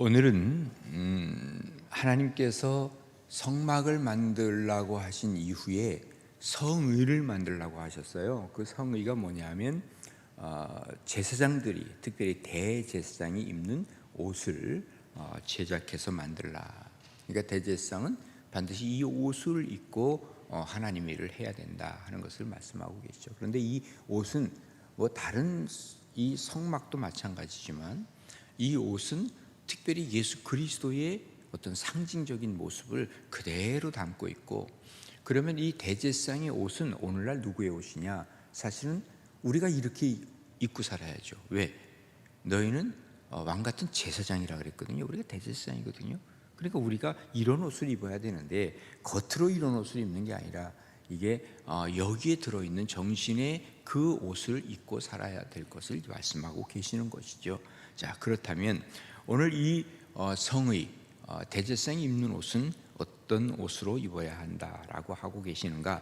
오늘은 음, 하나님께서 성막을 만들라고 하신 이후에 성의를 만들라고 하셨어요. 그 성의가 뭐냐면 어, 제사장들이 특별히 대제사장이 입는 옷을 어, 제작해서 만들라. 그러니까 대제사장은 반드시 이 옷을 입고 어, 하나님의 일을 해야 된다 하는 것을 말씀하고 계시죠. 그런데 이 옷은 뭐 다른 이 성막도 마찬가지지만 이 옷은 특별히 예수 그리스도의 어떤 상징적인 모습을 그대로 담고 있고 그러면 이 대제상의 옷은 오늘날 누구의 옷이냐? 사실은 우리가 이렇게 입고 살아야죠. 왜? 너희는 어, 왕 같은 제사장이라 그랬거든요. 우리가 대제사장이거든요. 그러니까 우리가 이런 옷을 입어야 되는데 겉으로 이런 옷을 입는 게 아니라 이게 어, 여기에 들어 있는 정신의 그 옷을 입고 살아야 될 것을 말씀하고 계시는 것이죠. 자 그렇다면 오늘 이 어, 성의 대제사장이 입는 옷은 어떤 옷으로 입어야 한다라고 하고 계시는가?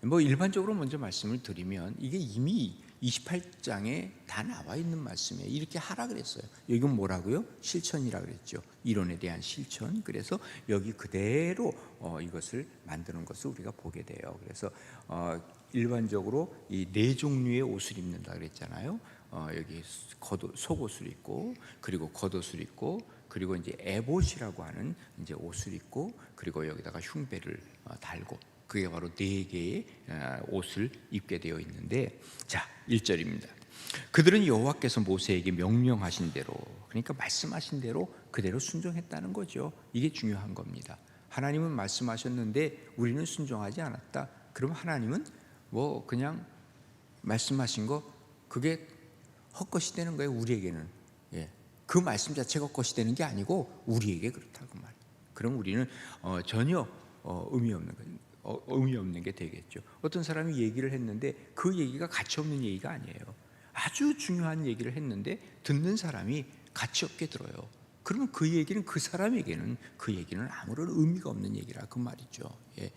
뭐 일반적으로 먼저 말씀을 드리면 이게 이미 28장에 다 나와 있는 말씀이에요. 이렇게 하라 그랬어요. 이건 뭐라고요? 실천이라 그랬죠. 이론에 대한 실천. 그래서 여기 그대로 어, 이것을 만드는 것을 우리가 보게 돼요. 그래서 어, 일반적으로 이 네 종류의 옷을 입는다 그랬잖아요. 어, 여기 겉옷, 속옷을 입고 그리고 겉옷을 입고 그리고 이제 에봇이라고 하는 이제 옷을 입고 그리고 여기다가 흉배를 어, 달고 그게 바로 네 개의 어, 옷을 입게 되어 있는데 자 1절입니다. 그들은 여호와께서 모세에게 명령하신 대로 그러니까 말씀하신 대로 그대로 순종했다는 거죠. 이게 중요한 겁니다. 하나님은 말씀하셨는데 우리는 순종하지 않았다. 그럼 하나님은 뭐 그냥 말씀하신 거 그게 헛것이 되는 거예요. 우리에게는 예. 그 말씀 자체가 헛것이 되는 게 아니고 우리에게 그렇다고 말. 그럼 우리는 어, 전혀 어, 의미 없는 거, 어, 의미 없는 게 되겠죠. 어떤 사람이 얘기를 했는데 그 얘기가 가치 없는 얘기가 아니에요. 아주 중요한 얘기를 했는데 듣는 사람이 가치 없게 들어요. 그러면 그 얘기는 그 사람에게는 그 얘기는 아무런 의미가 없는 얘기라 그 말이죠. 예.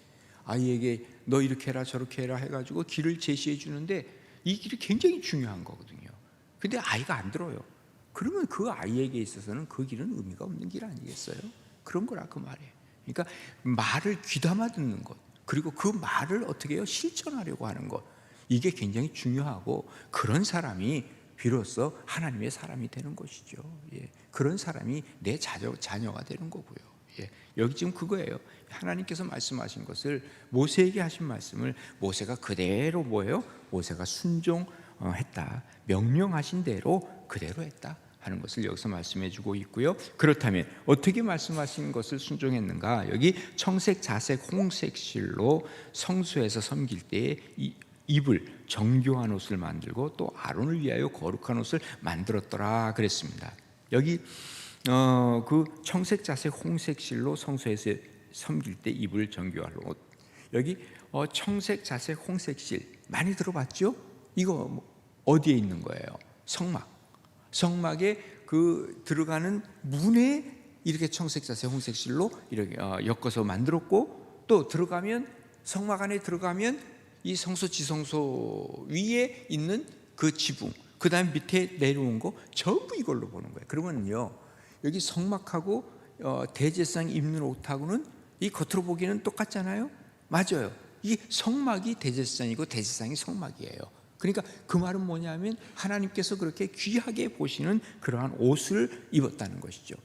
아이에게 너 이렇게 해라 저렇게 해라 해가지고 길을 제시해 주는데 이 길이 굉장히 중요한 거거든요. 근데 아이가 안 들어요. 그러면 그 아이에게 있어서는 그 길은 의미가 없는 길 아니겠어요? 그런 거라 그 말이에요. 그러니까 말을 귀담아 듣는 것, 그리고 그 말을 어떻게 해요? 실천하려고 하는 것. 이게 굉장히 중요하고 그런 사람이 비로소 하나님의 사람이 되는 것이죠. 예. 그런 사람이 내 자녀, 자녀가 되는 거고요. 예. 여기 지금 그거예요. 하나님께서 말씀하신 것을 모세에게 하신 말씀을 모세가 그대로 뭐예요? 모세가 순종 했다. 명령하신 대로 그대로 했다. 하는 것을 여기서 말씀해 주고 있고요. 그렇다면 어떻게 말씀하신 것을 순종했는가? 여기 청색, 자색, 홍색 실로 성수에서 섬길 때에 입을 정교한 옷을 만들고 또 아론을 위하여 거룩한 옷을 만들었더라 그랬습니다. 여기 어, 그 청색, 자색, 홍색 실로 성소에서 섬길 때 입을 정교할 옷. 여기 어, 청색, 자색, 홍색 실 많이 들어봤죠? 이거 뭐 어디에 있는 거예요? 성막. 성막에 그 들어가는 문에 이렇게 청색, 자색, 홍색 실로 이렇게 어, 엮어서 만들었고 또 들어가면 성막 안에 들어가면 이 성소 지성소 위에 있는 그 지붕 그 다음 밑에 내려온 거 전부 이걸로 보는 거예요. 그러면요 여기 성막하고 어, 대제상 입는 옷하고는 이 겉으로 보기에는 똑같잖아요. 맞아요. 이 성막이 대제상이고 대제상이 성막이에요. 그러니까 그 말은 뭐냐면 하나님께서 그렇게 귀하게 보시는 그러한 옷을 입었다는 것이죠.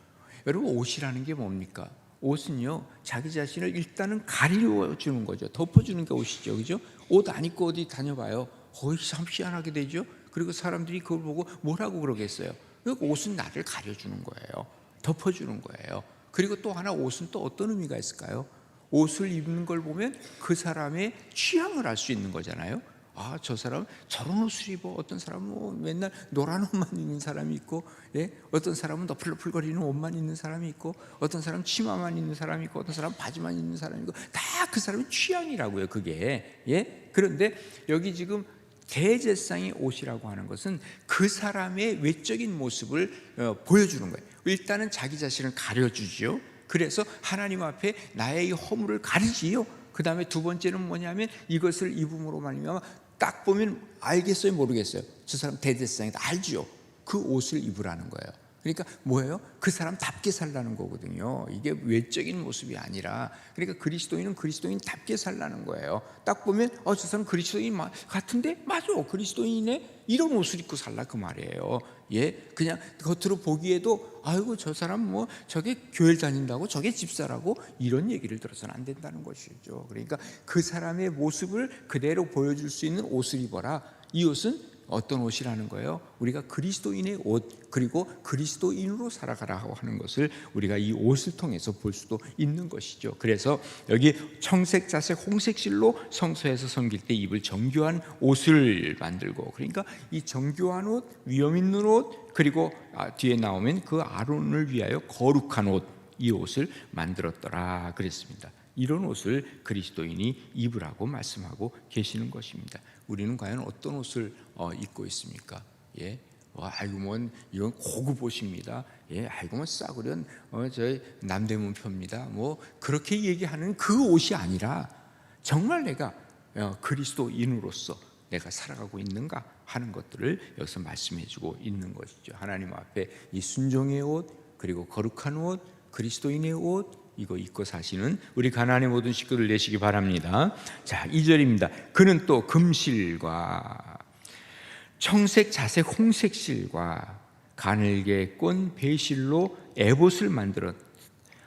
여러분 옷이라는 게 뭡니까? 옷은요 자기 자신을 일단은 가려 주는 거죠. 덮어 주는 게 옷이죠, 그죠? 옷 안 입고 어디 다녀봐요. 거의 참 희한하게 되죠. 그리고 사람들이 그걸 보고 뭐라고 그러겠어요? 그러니까 옷은 나를 가려주는 거예요. 덮어주는 거예요. 그리고 또 하나 옷은 또 어떤 의미가 있을까요? 옷을 입는 걸 보면 그 사람의 취향을 알 수 있는 거잖아요. 아, 저 사람 저런 옷을 입어. 어떤 사람은 뭐 맨날 노란 옷만 입는 사람이 있고, 예? 어떤 사람은 너플너플거리는 옷만 입는 사람이 있고, 어떤 사람은 치마만 입는 사람이 있고, 어떤 사람은 바지만 입는 사람이 있고, 다 그 사람의 취향이라고요, 그게. 예? 그런데 여기 지금 대제상의 옷이라고 하는 것은 그 사람의 외적인 모습을 어, 보여주는 거예요. 일단은 자기 자신을 가려주지요. 그래서 하나님 앞에 나의 이 허물을 가리지요. 그 다음에 두 번째는 뭐냐면 이것을 입음으로 말미암아 딱 보면 알겠어요, 모르겠어요. 저 사람 대제사장이다. 알지요. 그 옷을 입으라는 거예요. 그러니까 뭐예요? 그 사람답게 살라는 거거든요. 이게 외적인 모습이 아니라 그러니까 그리스도인은 그리스도인답게 살라는 거예요. 딱 보면 어 저 사람 그리스도인 마- 같은데 맞아 그리스도인의 이런 옷을 입고 살라 그 말이에요. 예, 그냥 겉으로 보기에도 아이고 저 사람 뭐 저게 교회 다닌다고 저게 집사라고 이런 얘기를 들어서는 안 된다는 것이죠. 그러니까 그 사람의 모습을 그대로 보여줄 수 있는 옷을 입어라. 이 옷은 어떤 옷이라는 거예요? 우리가 그리스도인의 옷 그리고 그리스도인으로 살아가라고 하는 것을 우리가 이 옷을 통해서 볼 수도 있는 것이죠. 그래서 여기 청색, 자색, 홍색 실로 성소에서 섬길 때 입을 정교한 옷을 만들고 그러니까 이 정교한 옷, 위험 있는 옷 그리고 아, 뒤에 나오면 그 아론을 위하여 거룩한 옷 이 옷을 만들었더라 그랬습니다. 이런 옷을 그리스도인이 입으라고 말씀하고 계시는 것입니다. 우리는 과연 어떤 옷을 어, 입고 있습니까? 예. 와, 아이고 뭐 이건 고급 옷입니다. 예, 아이고 뭐 싸구려 어, 저 남대문 표입니다. 뭐 그렇게 얘기하는 그 옷이 아니라 정말 내가 어, 그리스도인으로서 내가 살아가고 있는가 하는 것들을 여기서 말씀해주고 있는 것이죠. 하나님 앞에 이 순종의 옷 그리고 거룩한 옷 그리스도인의 옷 이거 입고 사시는 우리 가나안의 모든 식구들 내시기 바랍니다. 자, 2절입니다. 그는 또 금실과 청색, 자색, 홍색 실과 가늘게 꼰 배실로 에봇을 만들었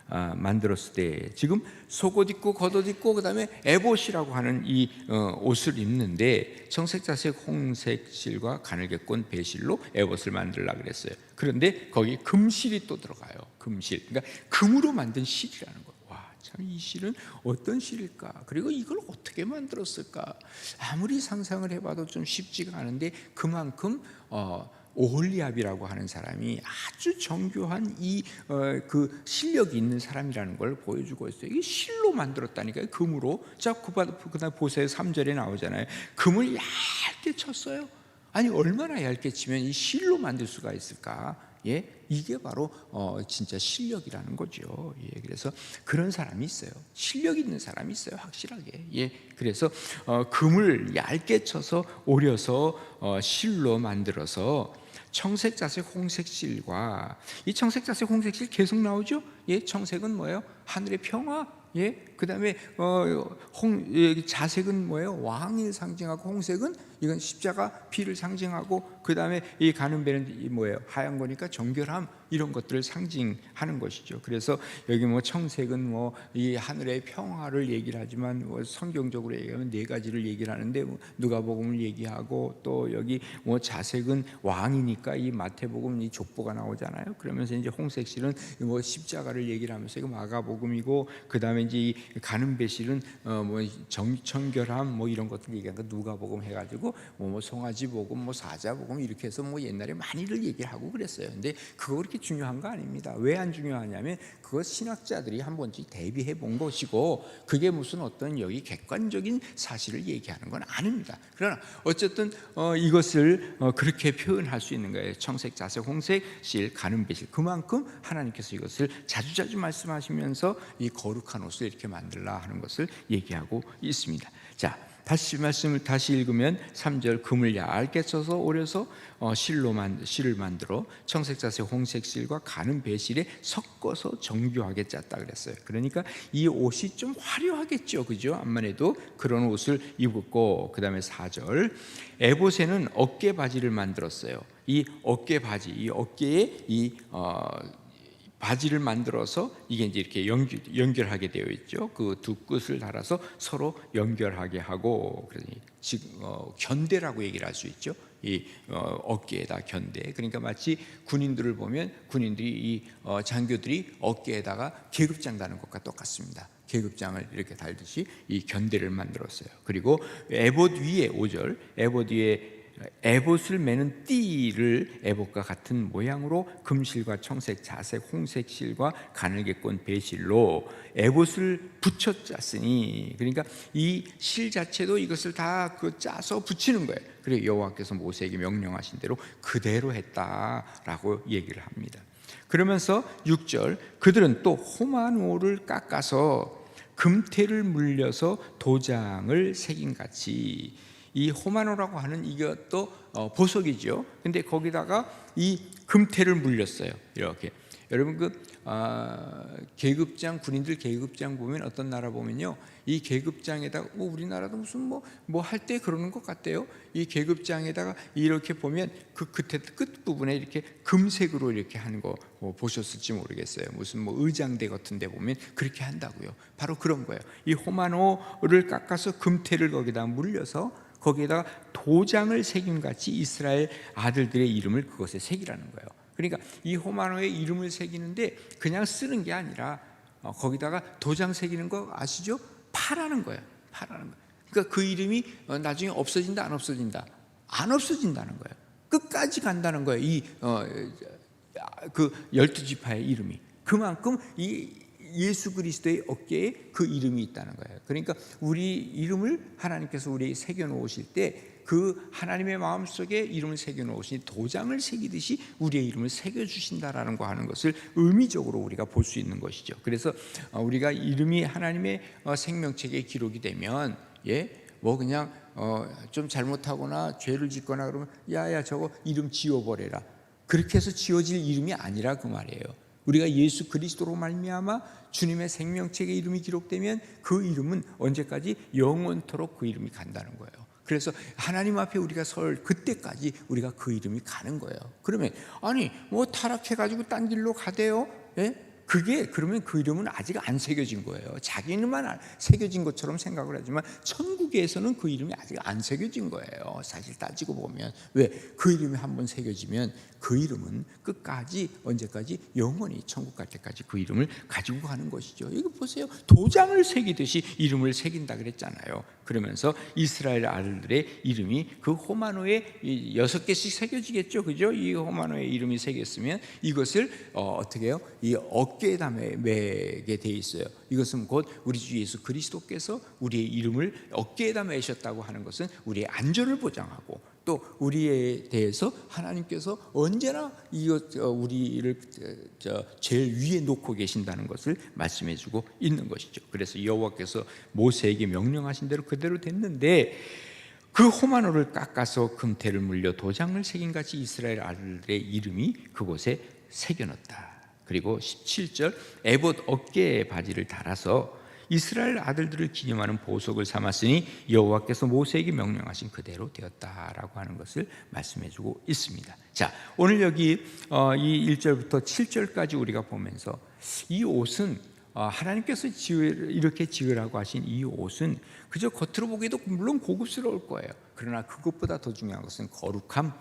아, 만들었을 때 지금 속옷 입고 겉옷 입고 그다음에 에봇이라고 하는 이 어, 옷을 입는데 청색, 자색, 홍색 실과 가늘게 꼰 배실로 에봇을 만들라 그랬어요. 그런데 거기 금실이 또 들어가요. 금실. 그러니까 금으로 만든 실이라는 거예요. 와, 참 이 실은 어떤 실일까? 그리고 이걸 어떻게 만들었을까? 아무리 상상을 해봐도 좀 쉽지가 않은데 그만큼 어, 오홀리압이라고 하는 사람이 아주 정교한 이그 실력이 있는 사람이라는 걸 보여주고 있어요. 이게 실로 만들었다니까요. 금으로. 자, 그다음 보세요. 3절에 나오잖아요. 금을 얇게 쳤어요. 아니 얼마나 얇게 치면 이 실로 만들 수가 있을까? 예, 이게 바로 어, 진짜 실력이라는 거죠. 예, 그래서 그런 사람이 있어요. 실력 있는 사람이 있어요, 확실하게. 예, 그래서 어, 금을 얇게 쳐서 오려서 어, 실로 만들어서 청색, 자색, 홍색 실과 이 청색, 자색, 홍색 실 계속 나오죠. 예, 청색은 뭐예요? 하늘의 평화. 예, 그다음에 어, 홍 예, 자색은 뭐예요? 왕을 상징하고 홍색은 이건 십자가 피를 상징하고 그다음에 이 가는 배는 이 뭐예요? 하얀 거니까 정결함 이런 것들을 상징하는 것이죠. 그래서 여기 뭐 청색은 뭐 이 하늘의 평화를 얘기를 하지만 뭐 성경적으로 얘기하면 네 가지를 얘기를 하는데 뭐 누가복음을 얘기하고 또 여기 뭐 자색은 왕이니까 이 마태복음 이 족보가 나오잖아요. 그러면서 이제 홍색실은 뭐 십자가를 얘기를 하면서 이거 마가복음이고 그 다음에 이제 이 가는 배실은 어뭐 정청결함 뭐 이런 것들 얘기하니까 누가복음 해가지고 뭐, 뭐 송아지복음 뭐 사자복음 이렇게 해서 뭐 옛날에 많이를 얘기를 하고 그랬어요. 근데 그거 그렇게 중요한 거 아닙니다. 왜 안 중요하냐면 그거 신학자들이 한 번씩 대비해 본 것이고 그게 무슨 어떤 여기 객관적인 사실을 얘기하는 건 아닙니다. 그러나 어쨌든 어, 이것을 어, 그렇게 표현할 수 있는 거예요. 청색, 자색, 홍색, 실, 가는 배실. 그만큼 하나님께서 이것을 자주자주 말씀하시면서 이 거룩한 옷을 이렇게 만들라 하는 것을 얘기하고 있습니다. 자, 다시 말씀을 다시 읽으면 3절 금을 얇게 써서 오려서 어, 실로 만 실을 만들어 청색 자색 홍색 실과 가는 배실에 섞어서 정교하게 짰다 그랬어요. 그러니까 이 옷이 좀 화려하겠죠. 그죠? 암만 해도 그런 옷을 입었고 그다음에 4절 에봇에는 어깨 바지를 만들었어요. 이 어깨 바지, 이 어깨에 이 어, 바지를 만들어서 이게 이제 이렇게 연결, 연결 하게 되어 있죠. 그 두 끝을 달아서 서로 연결하게 하고 그러니 즉 어, 견대라고 얘기를 할 수 있죠. 이 어, 깨에다 견대. 그러니까 마치 군인들을 보면 군인들이 이 어, 장교들이 어깨에다가 계급장 다는 것과 똑같습니다. 계급장을 이렇게 달듯이 이 견대를 만들었어요. 그리고 에봇 위에 5절 에봇 위에 에봇을 매는 띠를 에봇과 같은 모양으로 금실과 청색, 자색, 홍색 실과 가늘게 꼰 배실로 에봇을 붙여 짰으니 그러니까 이 실 자체도 이것을 다 그 짜서 붙이는 거예요. 그리고 여호와께서 모세에게 명령하신 대로 그대로 했다라고 얘기를 합니다. 그러면서 6절 그들은 또 오를 깎아서 금태를 물려서 도장을 새긴 같이 이 호마노라고 하는 이것도 어, 보석이죠. 근데 거기다가 이 금태를 물렸어요. 이렇게. 여러분 그 아, 계급장 군인들 계급장 보면 어떤 나라 보면요. 이 계급장에다가 뭐 우리나라도 무슨 뭐 뭐 할 때 그러는 것 같대요. 이 계급장에다가 이렇게 보면 그 끝에 끝 부분에 이렇게 금색으로 이렇게 하는 거 뭐 보셨을지 모르겠어요. 무슨 뭐 의장대 같은데 보면 그렇게 한다고요. 바로 그런 거예요. 이 호마노를 깎아서 금태를 거기다 물려서 거기에다가 도장을 새김 같이 이스라엘 아들들의 이름을 그것에 새기라는 거예요. 그러니까 이 호마노의 이름을 새기는데 그냥 쓰는 게 아니라 어, 거기다가 도장 새기는 거 아시죠? 파라는 거예요. 파라는 거. 그러니까 그 이름이 어, 나중에 없어진다 안 없어진다 안 없어진다는 거예요. 끝까지 간다는 거예요. 이그 열두 지파의 이름이 그만큼 이 예수 그리스도의 어깨에 그 이름이 있다는 거예요. 그러니까 우리 이름을 하나님께서 우리 새겨 놓으실 때 그 하나님의 마음 속에 이름을 새겨 놓으시니 도장을 새기듯이 우리의 이름을 새겨 주신다라는 거 하는 것을 의미적으로 우리가 볼 수 있는 것이죠. 그래서 어, 우리가 이름이 하나님의 어, 생명책에 기록이 되면 예, 뭐 그냥 어, 좀 잘못하거나 죄를 짓거나 그러면 야야 저거 이름 지워버려라. 그렇게 해서 지워질 이름이 아니라 그 말이에요. 우리가 예수 그리스도로 말미암아 주님의 생명책에 이름이 기록되면 그 이름은 언제까지 영원토록 그 이름이 간다는 거예요. 그래서 하나님 앞에 우리가 설 그때까지 우리가 그 이름이 가는 거예요. 그러면 아니 뭐 타락해 가지고 딴 길로 가대요. 예? 그게 그러면 그 이름은 아직 안 새겨진 거예요. 자기 이름만 새겨진 것처럼 생각을 하지만 천국에서는 그 이름이 아직 안 새겨진 거예요. 사실 따지고 보면 왜 그 이름이 한번 새겨지면 그 이름은 끝까지 언제까지 영원히 천국 갈 때까지 그 이름을 가지고 가는 것이죠. 이거 보세요. 도장을 새기듯이 이름을 새긴다 그랬잖아요. 그러면서 이스라엘 아들들의 이름이 그 호마노에 여섯 개씩 새겨지겠죠. 그죠? 이 호마노의 이름이 새겼으면 이것을 어, 떻게 해요? 이 어깨에 다 매게 돼 있어요. 이것은 곧 우리 주 예수 그리스도께서 우리의 이름을 어깨에 다 매셨다고 하는 것은 우리의 안전을 보장하고 또 우리에 대해서 하나님께서 언제나 이것 우리를 저 제일 위에 놓고 계신다는 것을 말씀해주고 있는 것이죠. 그래서 여호와께서 모세에게 명령하신 대로 그대로 됐는데 그 호마노를 깎아서 금태를 물려 도장을 새긴 같이 이스라엘 아들들의 이름이 그곳에 새겨놨다. 그리고 17절 에봇 어깨에 바지를 달아서 이스라엘 아들들을 기념하는 보석을 삼았으니 여호와께서 모세에게 명령하신 그대로 되었다라고 하는 것을 말씀해 주고 있습니다. 자, 오늘 여기 어, 이 1절부터 7절까지 우리가 보면서 이 옷은 어, 하나님께서 이렇게 지으라고 하신 이 옷은 그저 겉으로 보기에도 물론 고급스러울 거예요. 그러나 그것보다 더 중요한 것은 거룩함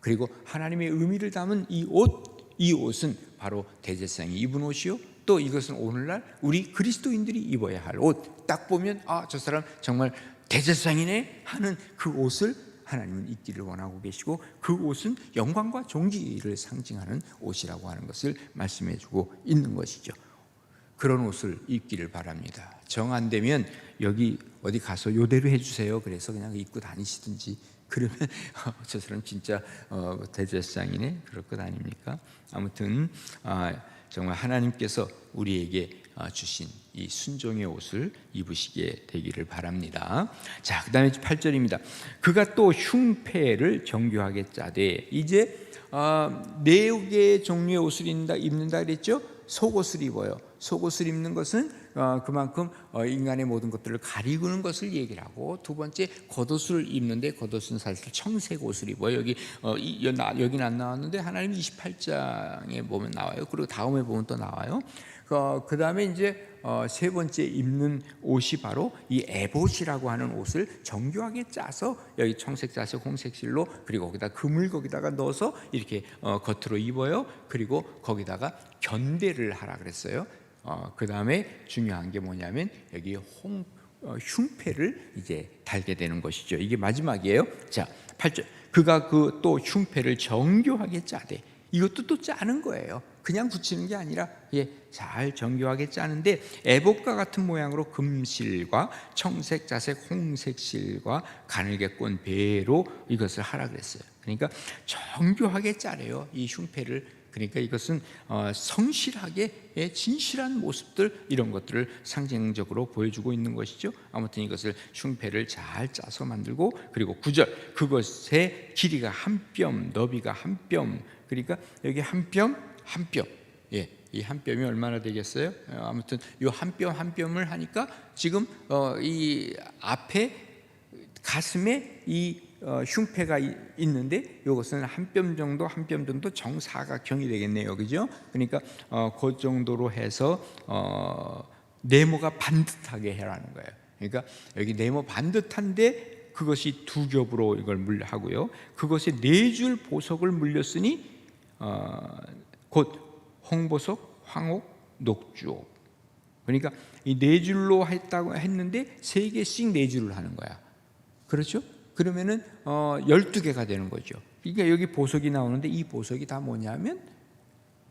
그리고 하나님의 의미를 담은 이 옷, 이 옷은 바로 대제사장이 입은 옷이요 또 이것은 오늘날 우리 그리스도인들이 입어야 할 옷. 딱 보면 아, 저 사람 정말 대제사장이네 하는 그 옷을 하나님은 입기를 원하고 계시고 그 옷은 영광과 존귀를 상징하는 옷이라고 하는 것을 말씀해 주고 있는 것이죠. 그런 옷을 입기를 바랍니다. 정 안 되면 여기 어디 가서 요대로 해 주세요. 그래서 그냥 입고 다니시든지 그러면 어, 저 사람 진짜 어, 대제사장이네 그럴 것 아닙니까? 아무튼 아, 정말 하나님께서 우리에게 어, 주신 이 순종의 옷을 입으시게 되기를 바랍니다. 자, 그다음에 8절입니다. 그가 또 흉패를 정교하게 짜되 이제 어, 네 개의 종류의 옷을 입는다, 입는다 그랬죠? 속옷을 입어요. 속옷을 입는 것은 어, 그만큼 어, 인간의 모든 것들을 가리고는 것을 얘기를 하고 두 번째 겉옷을 입는데 겉옷은 사실 청색 옷을 입어요. 여기 어, 이, 여기는 안 나왔는데 하나님 28장에 보면 나와요. 그리고 다음에 보면 또 나와요. 어, 그 다음에 이제 어, 세 번째 입는 옷이 바로 이 에봇이라고 하는 옷을 정교하게 짜서 여기 청색, 자색, 홍색 실로 그리고 거기다 금을 거기다가 넣어서 이렇게 어, 겉으로 입어요. 그리고 거기다가 견대를 하라 그랬어요. 어, 그 다음에 중요한 게 뭐냐면 여기 홍 어, 흉패를 이제 달게 되는 것이죠. 이게 마지막이에요. 자, 8절. 그가 그 또 흉패를 정교하게 짜되 이것도 또 짜는 거예요. 그냥 붙이는 게 아니라 예, 잘 정교하게 짜는데 애복과 같은 모양으로 금실과 청색, 자색, 홍색 실과 가늘게 꼰 배로 이것을 하라 그랬어요. 그러니까 정교하게 짜래요. 이 흉패를 그러니까 이것은 어, 성실하게 의 진실한 모습들 이런 것들을 상징적으로 보여주고 있는 것이죠. 아무튼 이것을 흉패를 잘 짜서 만들고 그리고 구절 그것의 길이가 한 뼘, 너비가 한 뼘. 그러니까 여기 한 뼘, 한 뼘. 예, 이한 뼘이 얼마나 되겠어요? 어, 아무튼 이 한 뼘 한 뼘을 하니까 지금 어, 이 앞에 가슴에 이 어, 흉패가 이- 있는데 이것은 한 뼘 정도 한 뼘 정도 정사각형이 되겠네요, 그죠? 그러니까 어, 그 정도로 해서 어, 네모가 반듯하게 해라는 거예요. 그러니까 여기 네모 반듯한데 그것이 두 겹으로 이걸 물하고요. 그것에 네 줄 보석을 물렸으니 어, 곧 홍보석, 황옥, 녹주옥. 그러니까 이 네 줄로 했다고 했는데 세 개씩 네 줄을 하는 거야. 그렇죠? 그러면은 어 12개가 되는 거죠. 그러니까 여기 보석이 나오는데 이 보석이 다 뭐냐면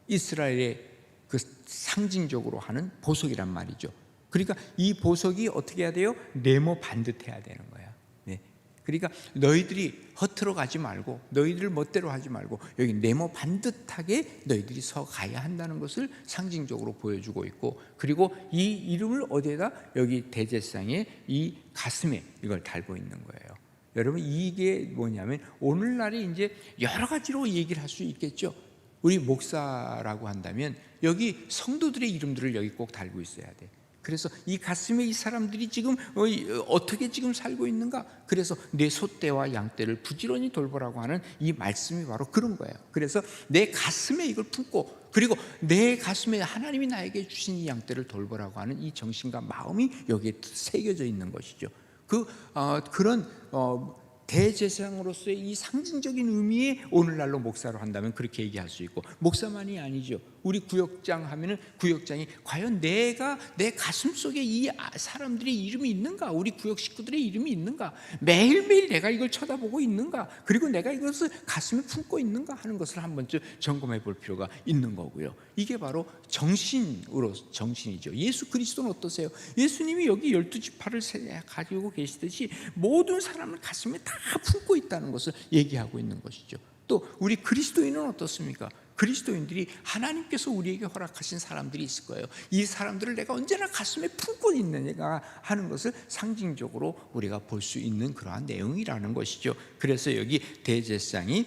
이스라엘의 그 상징적으로 하는 보석이란 말이죠. 그러니까 이 보석이 어떻게 해야 돼요? 네모 반듯해야 되는 거야. 네. 그러니까 너희들이 허투루 가지 말고 너희들 멋대로 하지 말고 여기 네모 반듯하게 너희들이 서 가야 한다는 것을 상징적으로 보여주고 있고 그리고 이 이름을 어디에다 여기 대제상에 이 가슴에 이걸 달고 있는 거예요. 여러분 이게 뭐냐면 오늘날에 이제 여러 가지로 얘기를 할 수 있겠죠. 우리 목사라고 한다면 여기 성도들의 이름들을 여기 꼭 달고 있어야 돼. 그래서 이 가슴에 이 사람들이 지금 어, 이, 어, 어떻게 지금 살고 있는가? 그래서 내 소떼와 양떼를 부지런히 돌보라고 하는 이 말씀이 바로 그런 거예요. 그래서 내 가슴에 이걸 품고 그리고 내 가슴에 하나님이 나에게 주신 이 양떼를 돌보라고 하는 이 정신과 마음이 여기에 새겨져 있는 것이죠. 그 어, 그런 어, 대제사장으로서의 이 상징적인 의미의 오늘날로 목사로 한다면 그렇게 얘기할 수 있고 목사만이 아니죠. 우리 구역장 하면은 구역장이 과연 내가 내 가슴 속에 이 아- 사람들의 이름이 있는가? 우리 구역 식구들의 이름이 있는가? 매일매일 내가 이걸 쳐다보고 있는가? 그리고 내가 이것을 가슴에 품고 있는가 하는 것을 한 번쯤 점검해 볼 필요가 있는 거고요. 이게 바로 정신으로 정신이죠. 예수 그리스도는 어떠세요? 예수님이 여기 열두 지파를 세- 가지고 계시듯이 모든 사람을 가슴에 다 품고 있다는 것을 얘기하고 있는 것이죠. 또 우리 그리스도인은 어떻습니까? 그리스도인들이 하나님께서 우리에게 허락하신 사람들이 있을 거예요. 이 사람들을 내가 언제나 가슴에 품고 있느냐 하는 것을 상징적으로 우리가 볼 수 있는 그러한 내용이라는 것이죠. 그래서 여기 대제상이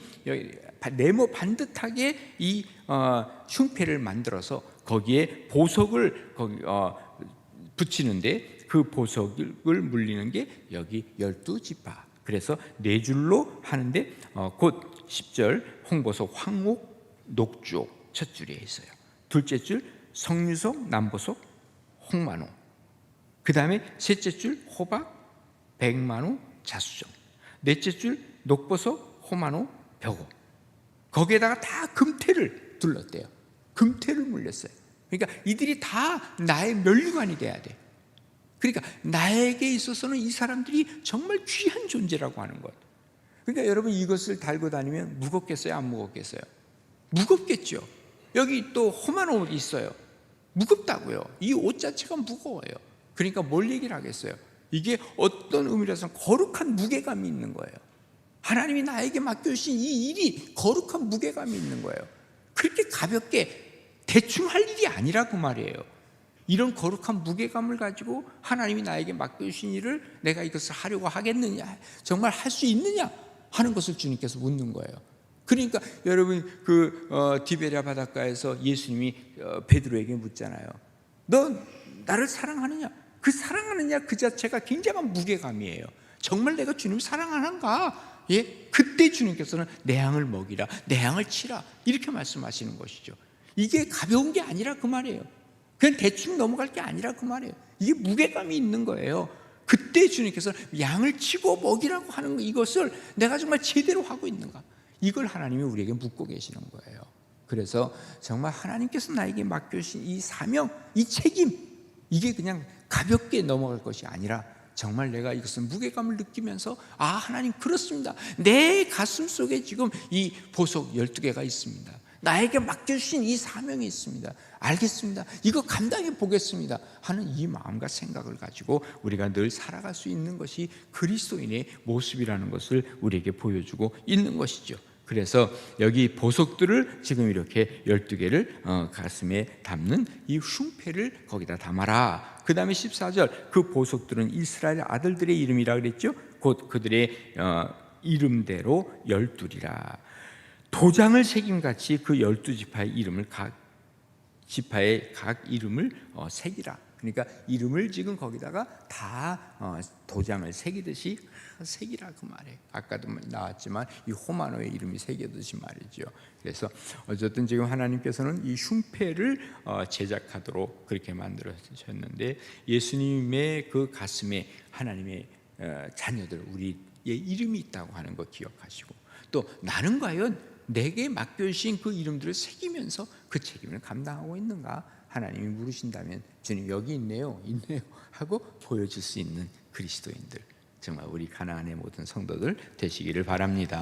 네모 반듯하게 이 어, 흉패를 만들어서 거기에 보석을 거기 어, 붙이는데 그 보석을 물리는 게 여기 열두 지파. 그래서 네 줄로 하는데 어, 곧 10절 홍보석 황옥 녹주옥 첫 줄에 있어요. 둘째 줄 성유석 남보석 홍만호. 그 다음에 셋째 줄 호박 백만호 자수정. 넷째 줄 녹보석 호만호 벽호. 거기에다가 다 금태를 둘렀대요. 금태를 물렸어요. 그러니까 이들이 다 나의 멸류관이 돼야 돼. 그러니까 나에게 있어서는 이 사람들이 정말 귀한 존재라고 하는 것. 그러니까 여러분 이것을 달고 다니면 무겁겠어요? 안 무겁겠어요? 무겁겠죠. 여기 또 험한 옷이 있어요. 무겁다고요. 이 옷 자체가 무거워요. 그러니까 뭘 얘기를 하겠어요? 이게 어떤 의미라서 거룩한 무게감이 있는 거예요. 하나님이 나에게 맡겨주신 이 일이 거룩한 무게감이 있는 거예요. 그렇게 가볍게 대충 할 일이 아니라 그 말이에요. 이런 거룩한 무게감을 가지고 하나님이 나에게 맡겨주신 일을 내가 이것을 하려고 하겠느냐, 정말 할 수 있느냐 하는 것을 주님께서 묻는 거예요. 그러니까 여러분 그 어, 디베리아 바닷가에서 예수님이 어, 베드로에게 묻잖아요. 너 나를 사랑하느냐? 그 사랑하느냐 그 자체가 굉장한 무게감이에요. 정말 내가 주님 사랑하는가? 예, 그때 주님께서는 내 양을 먹이라, 내 양을 치라 이렇게 말씀하시는 것이죠. 이게 가벼운 게 아니라 그 말이에요. 그냥 대충 넘어갈 게 아니라 그 말이에요. 이게 무게감이 있는 거예요. 그때 주님께서 양을 치고 먹이라고 하는 이것을 내가 정말 제대로 하고 있는가? 이걸 하나님이 우리에게 묻고 계시는 거예요. 그래서 정말 하나님께서 나에게 맡겨주신 이 사명, 이 책임, 이게 그냥 가볍게 넘어갈 것이 아니라 정말 내가 이것은 무게감을 느끼면서 아 하나님 그렇습니다. 내 가슴 속에 지금 이 보석 12개가 있습니다. 나에게 맡겨주신 이 사명이 있습니다. 알겠습니다. 이거 감당해 보겠습니다. 하는 이 마음과 생각을 가지고 우리가 늘 살아갈 수 있는 것이 그리스도인의 모습이라는 것을 우리에게 보여주고 있는 것이죠. 그래서 여기 보석들을 지금 이렇게 12개를 어, 가슴에 담는 이 흉패를 거기다 담아라. 그 다음에 14절 그 보석들은 이스라엘 아들들의 이름이라 그랬죠. 곧 그들의 어, 이름대로 열두리라. 도장을 새김같이 그 열두 지파의 이름을 각 지파의 각 이름을 어, 새기라. 그러니까 이름을 지금 거기다가 다 어, 도장을 새기듯이 새기라 그 말이에요. 아까도 나왔지만 이 호마노의 이름이 새겨듯이 말이죠. 그래서 어쨌든 지금 하나님께서는 이 흉패를 어, 제작하도록 그렇게 만들어 주셨는데 예수님의 그 가슴에 하나님의 어, 자녀들 우리의 이름이 있다고 하는 거 기억하시고 또 나는 과연 내게 맡겨주신 그 이름들을 새기면서 그 책임을 감당하고 있는가 하나님이 물으신다면 주님 여기 있네요 있네요 하고 보여줄 수 있는 그리스도인들 정말 우리 가나안의 모든 성도들 되시기를 바랍니다